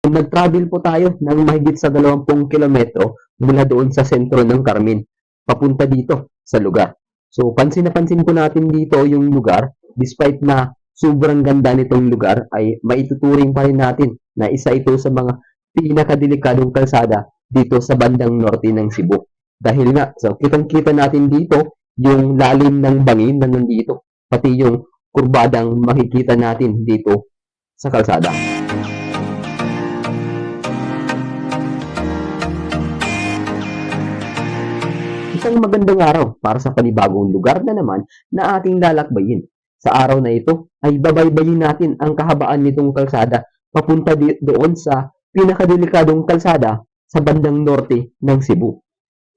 Nag-travel po tayo ng mahigit sa 20 kilometro mula doon sa sentro ng Carmen, papunta dito sa lugar. So, pansin na pansin po natin dito yung lugar, despite na sobrang ganda nitong lugar, ay maituturing pa rin natin na isa ito sa mga pinakadelikadong kalsada dito sa bandang norte ng Cebu. Dahil nga, so kitang-kita natin dito yung lalim ng bangin na nandito, pati yung kurbadang makikita natin dito sa kalsada. Isang magandang araw para sa panibagong lugar na naman na ating lalakbayin. Sa araw na ito ay babaybayin natin ang kahabaan nitong kalsada papunta doon sa pinakadelikadong kalsada sa bandang norte ng Cebu.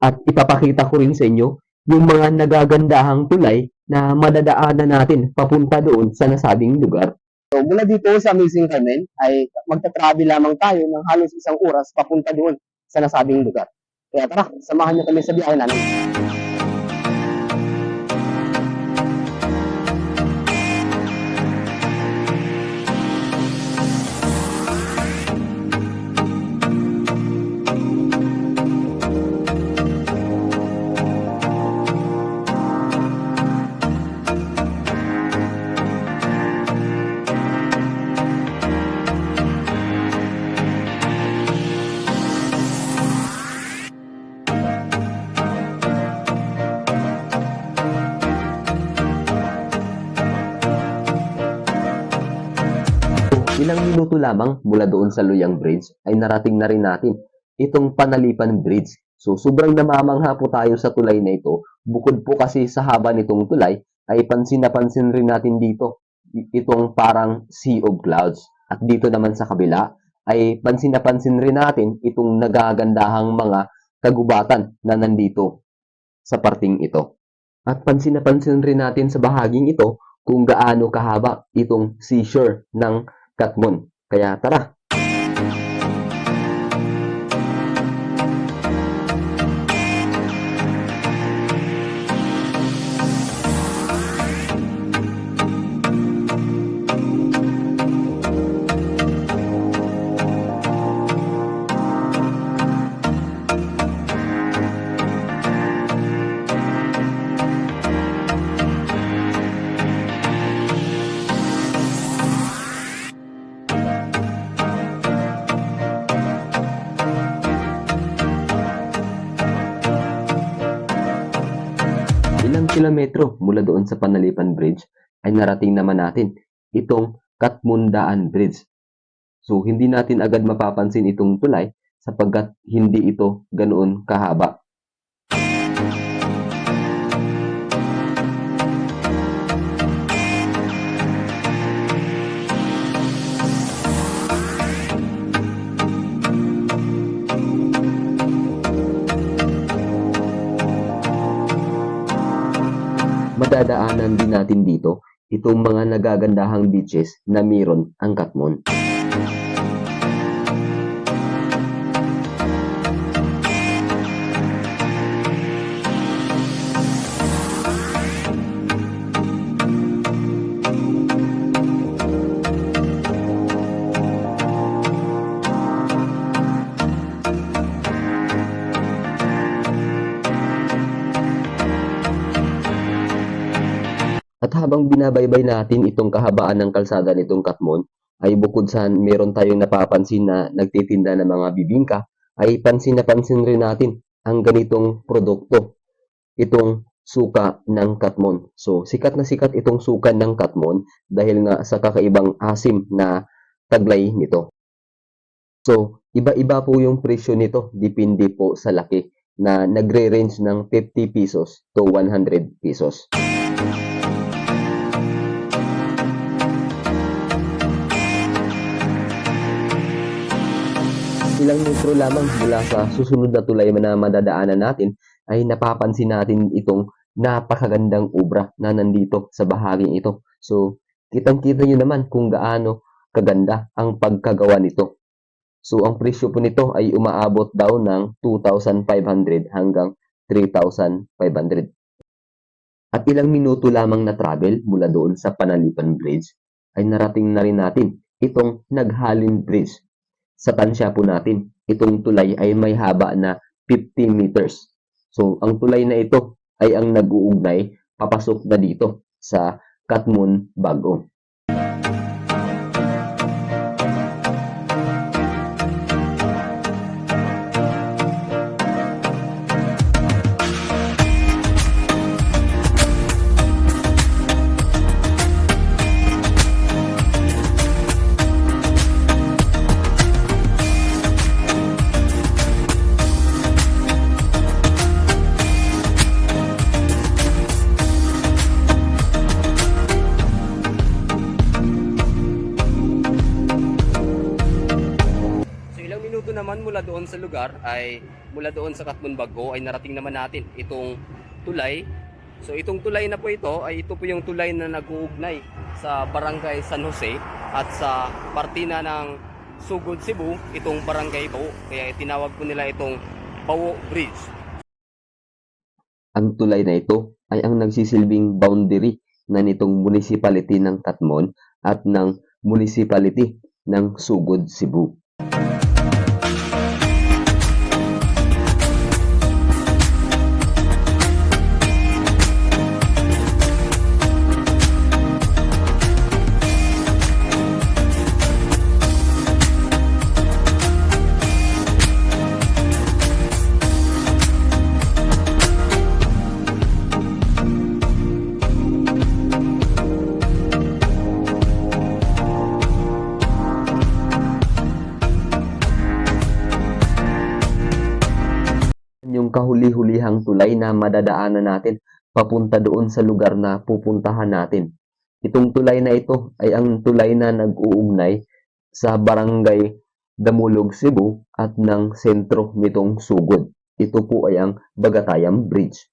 At ipapakita ko rin sa inyo yung mga nagagandahang tulay na madadaanan natin papunta doon sa nasabing lugar. So, mula dito sa Amazing Carmen ay magta-travel lamang tayo ng halos isang oras papunta doon sa nasabing lugar. Kaya tara, samahan niyo kami sa biyahe namin. Minuto lamang mula doon sa Luyang Bridge ay narating na rin natin itong Panalipan Bridge. So sobrang namamangha po tayo sa tulay na ito. Bukod po kasi sa haba nitong tulay ay pansin na pansin rin natin dito itong parang sea of clouds. At dito naman sa kabila ay pansin na pansin rin natin itong nagagandahang mga kagubatan na nandito sa parting ito. At pansin na pansin rin natin sa bahaging ito kung gaano kahaba itong seashore ng Katmon. Kaya tara! Kilometro mula doon sa Panalipan Bridge ay narating naman natin itong Katmundaan Bridge. So, hindi natin agad mapapansin itong tulay sapagkat hindi ito ganoon kahaba. Madadaanan din natin dito itong mga nagagandahang beaches na meron ang Katmon. At habang binabaybay natin itong kahabaan ng kalsada nitong Katmon, ay bukod sa meron tayong napapansin na nagtitinda ng mga bibingka, ay pansin na pansin rin natin ang ganitong produkto. Itong suka ng Katmon. So, sikat na sikat itong suka ng Katmon dahil nga sa kakaibang asim na taglay nito. So, iba-iba po yung presyo nito, depende po sa laki na nagre-range ng 50 pesos to 100 pesos. Ilang metro lamang mula sa susunod na tulay na madadaanan natin ay napapansin natin itong napakagandang obra na nandito sa bahaging ito. So, kitang-kita nyo naman kung gaano kaganda ang pagkagawa nito. So, ang presyo po nito ay umaabot daw ng 2,500 hanggang 3,500. At ilang minuto lamang na travel mula doon sa Panalipan Bridge ay narating na rin natin itong Naghalin Bridge sa tansya po natin, itong tulay ay may haba na 15 meters. So, ang tulay na ito ay ang nag-uugnay papasok na dito sa Katmon, Bago. Doon sa lugar ay mula doon sa Katmon Bago ay narating naman natin itong tulay. So itong tulay na po ito ay ito po yung tulay na nag-uugnay sa Barangay San Jose at sa partina ng Sugod Cebu, itong barangay po. Kaya tinawag po nila itong Bawo Bridge. Ang tulay na ito ay ang nagsisilbing boundary na nitong municipality ng Katmon at ng municipality ng Sugod, Cebu. Kahuli-hulihang tulay na madadaanan natin papunta doon sa lugar na pupuntahan natin. Itong tulay na ito ay ang tulay na nag-uugnay sa barangay Damulog, Cebu at ng sentro nitong Sugod. Ito po ay ang Bagatayam Bridge.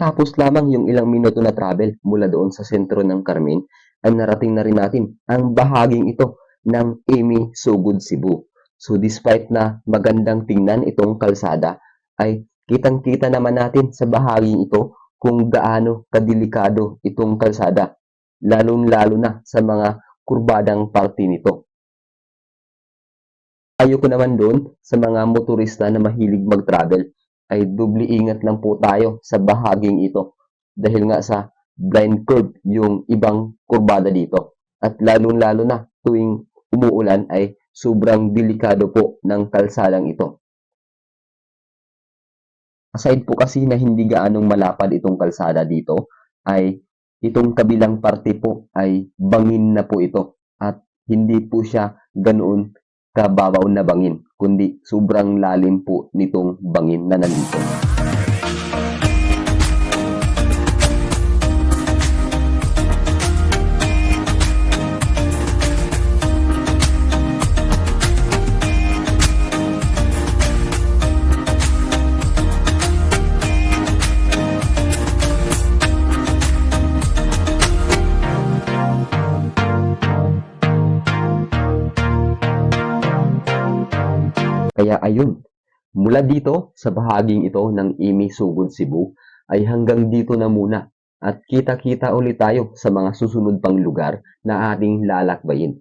Matapos lamang yung ilang minuto na travel mula doon sa sentro ng Carmen, ay narating na rin natin ang bahaging ito ng Amy Sugod Cebu. So despite na magandang tingnan itong kalsada, ay kitang-kita naman natin sa bahaging ito kung gaano kadelikado itong kalsada, lalong-lalo na sa mga kurbadang parte nito. Ayoko naman doon sa mga motorista na mahilig mag-travel ay doble ingat lang po tayo sa bahaging ito dahil nga sa blind curve yung ibang kurbada dito at lalong-lalo na tuwing umuulan ay sobrang delikado po ng kalsadang ito. Aside po kasi na hindi gaanong malapad itong kalsada dito ay itong kabilang parte po ay bangin na po ito at hindi po siya ganoon kababaw na bangin, kundi sobrang lalim po nitong bangin na nandito. Kaya ayun, mula dito sa bahaging ito ng Imi Sugod Cebu ay hanggang dito na muna at kita-kita ulit tayo sa mga susunod pang lugar na ating lalakbayin.